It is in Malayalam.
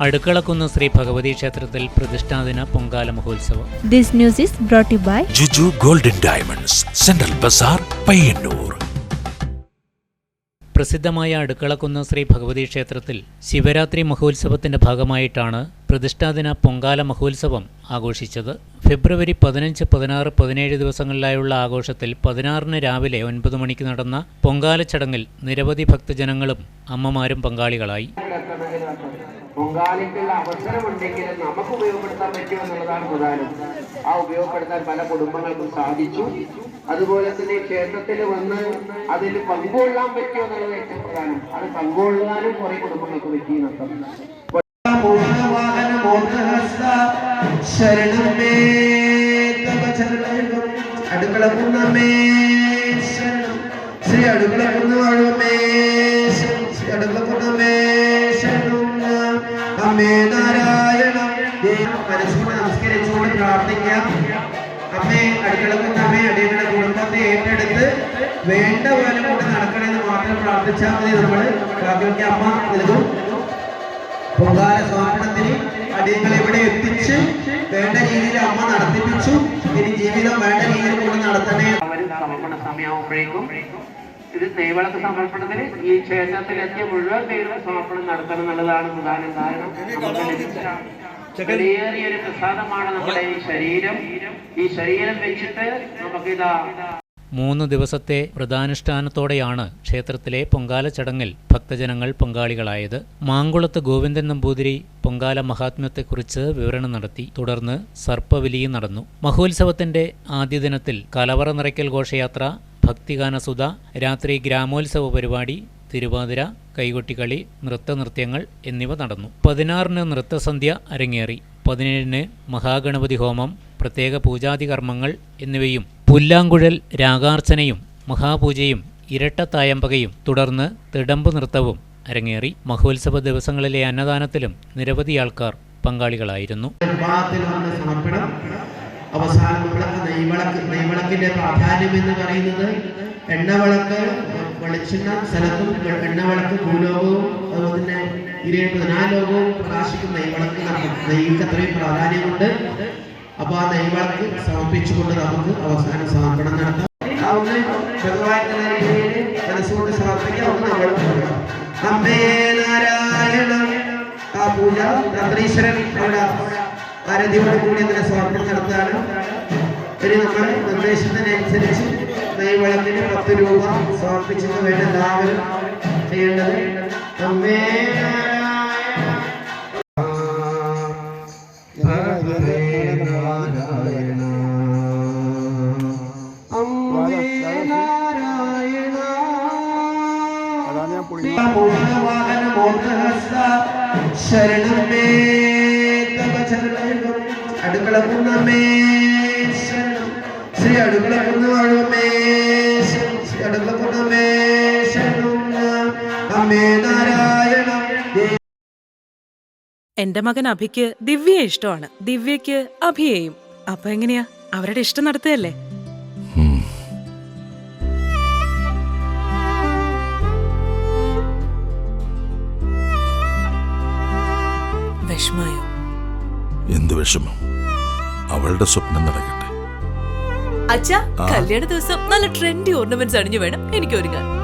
അടുക്കളക്കുന്ന് ശ്രീ ഭഗവതി ക്ഷേത്രത്തിൽ പ്രതിഷ്ഠാദിന പൊങ്കാല മഹോത്സവം. This news is brought to you by Juju golden diamonds central bazaar Payyanur. പ്രസിദ്ധമായ അടുക്കളക്കുന്ന് ശ്രീ ഭഗവതി ക്ഷേത്രത്തിൽ ശിവരാത്രി മഹോത്സവത്തിന്റെ ഭാഗമായിട്ടാണ് പ്രതിഷ്ഠാദിന പൊങ്കാല മഹോത്സവം ആഘോഷിച്ചത്. ഫെബ്രുവരി പതിനഞ്ച് പതിനാറ് പതിനേഴ് ദിവസങ്ങളിലായുള്ള ആഘോഷത്തിൽ പതിനാറിന് രാവിലെ ഒൻപത് മണിക്ക് നടന്ന പൊങ്കാല ചടങ്ങിൽ നിരവധി ഭക്തജനങ്ങളും അമ്മമാരും പങ്കാളികളായി. പൊങ്കാലയ്ക്കുള്ള അവസരമുണ്ടെങ്കിൽ നമുക്ക് ഉപയോഗപ്പെടുത്താൻ പറ്റുമോ എന്നുള്ളതാണ് പ്രധാനം. ആ ഉപയോഗപ്പെടുത്താൻ പല കുടുംബങ്ങൾക്കും സാധിച്ചു. അതുപോലെ തന്നെ ക്ഷേത്രത്തിൽ വന്ന് അതിൽ പങ്കുകൊള്ളാൻ പറ്റുമോ എന്നുള്ളത് ഏറ്റവും പ്രധാനം. അത് പങ്കുകൊള്ളാനും കുറെ കുടുംബങ്ങൾക്ക് പറ്റി നഷ്ടം അടുക്കള ശരണം. ശ്രീ അടുക്കള വാഴുമേ ശ്രീ അടുക്കളക്കുന്നമേ ശരണം അമ്മേ നാരായണം. മനസ്സുകൊണ്ട് നമസ്കരിച്ചുകൊണ്ട് പ്രാർത്ഥിക്കാം. അമ്മേ അടുക്കളക്കുന്ന അമ്മേ അടിയുടെ കുടുംബത്തെ ഏറ്റെടുത്ത് വേണ്ട പോലെ കൊണ്ട് നടക്കണമെന്ന് മാത്രം പ്രാർത്ഥിച്ചാൽ മതി നമ്മൾ ബാക്കിയൊക്കെ അമ്മ നൽകും പൊങ്കാല സമർപ്പണത്തിന് അടിയങ്ങളെ ഇവിടെ എത്തിച്ച് വേണ്ട രീതിയിൽ അമ്മ നടത്തിപ്പിച്ചു. ഇനി ജീവിതം വേണ്ട രീതിയിൽ കൊണ്ട് നടത്തണേ. സമർപ്പണ സമയമാകുമ്പോഴേക്കും ഇത് നെയ്വളക്ക് സമർപ്പണത്തിന് ഈ ക്ഷേത്രത്തിൽ എത്തിയ മുഴുവൻ പേരും സമർപ്പണം നടത്തണം എന്നുള്ളതാണ് പ്രധാന കാരണം. വലിയൊരു പ്രസാദമാണ് നമ്മുടെ ഈ ശരീരം. ഈ ശരീരം വെച്ചിട്ട് നമുക്കിതാ മൂന്ന് ദിവസത്തെ വ്രതാനുഷ്ഠാനത്തോടെയാണ് ക്ഷേത്രത്തിലെ പൊങ്കാല ചടങ്ങിൽ ഭക്തജനങ്ങൾ പങ്കാളികളായത്. മാങ്കുളത്ത് ഗോവിന്ദൻ നമ്പൂതിരി പൊങ്കാല മഹാത്മ്യത്തെക്കുറിച്ച് വിവരണം നടത്തി. തുടർന്ന് സർപ്പവലിയും നടന്നു. മഹോത്സവത്തിന്റെ ആദ്യ ദിനത്തിൽ കലവറ നിറയ്ക്കൽ ഘോഷയാത്ര ഭക്തിഗാനസുധ രാത്രി ഗ്രാമോത്സവ പരിപാടി തിരുവാതിര കൈകൊട്ടിക്കളി നൃത്തനൃത്യങ്ങൾ എന്നിവ നടന്നു. പതിനാറിന് നൃത്തസന്ധ്യ അരങ്ങേറി. പതിനേഴിന് മഹാഗണപതി ഹോമം പ്രത്യേക പൂജാതി കർമ്മങ്ങൾ എന്നിവയും പുല്ലാങ്കുഴൽ രാഗാർച്ചനയും മഹാപൂജയും ഇരട്ടത്തായമ്പകയും തുടർന്ന് തിടമ്പ് നൃത്തവും അരങ്ങേറി. മഹോത്സവ ദിവസങ്ങളിലെ അന്നദാനത്തിലും നിരവധി ആൾക്കാർ പങ്കാളികളായിരുന്നു. അവസാനം വിളക്ക് നെയ്വിളക്ക് നെയ്വിളക്കിന്റെ പ്രാധാന്യം എന്ന് പറയുന്നത് എണ്ണവിളക്ക് വെളിച്ചെണ്ണ സ്ഥലത്തും എണ്ണവിളക്ക് ഭൂലോകവും അതുപോലെ തന്നെ ഇരുപത്തിനാലോകവും പ്രകാശിക്കുന്ന നെയ്വിളക്ക് നെയ്യ്ക്ക് അത്രയും പ്രാധാന്യമുണ്ട്. അപ്പൊ ആ നെയ്വിളക്ക് സമർപ്പിച്ചുകൊണ്ട് നമുക്ക് അവസാനം സമർപ്പണം നടത്താം. ഒന്ന് രീതിയിൽ മനസ്സുകൊണ്ട് സമർപ്പിക്കാം ഒന്ന് നമ്മൾ ആ പൂജ തന്ത്രീശ്വരൻ അവിടെ ആരാധ്യയോട് കൂടി അതിനെ സമർപ്പണം നടത്തുകയാണ്? ഇനി നമ്മൾ നിർദ്ദേശത്തിനനുസരിച്ച് നെയ്വളത്തിന് പത്ത് രൂപ സമർപ്പിച്ചെന്ന് വേണ്ട എല്ലാവരും ചെയ്യേണ്ടത് അമ്മേ നാരായണ. ഭഗവതേ തവ ചരണം അടുക്കളക്കുന്നമേ ശരണം. ശ്രീ അടുക്കളക്കുന്ന വാഴുമേ ശരണം. ശ്രീ അടുക്കളക്കുന്നമേ ശരണം. അമ്മേ നാരായണ. എന്റെ മകൻ അഭിക്ക് ദിവ്യയെ ഇഷ്ടമാണ്. ദിവ്യക്ക് അഭിയെയും. അപ്പൊ എങ്ങനെയാ? അവരുടെ ഇഷ്ടം നടത്തുകയല്ലേ? വിഷമായോ? എന്ത് വിഷമം? അവളുടെ സ്വപ്നം നടക്കട്ടെ. അച്ഛാ കല്യാണ ദിവസം നല്ല ട്രെൻഡി ഓർണമെന്റ്സ് അണിഞ്ഞു വേണം. എനിക്ക് ഒരുങ്ങാൻ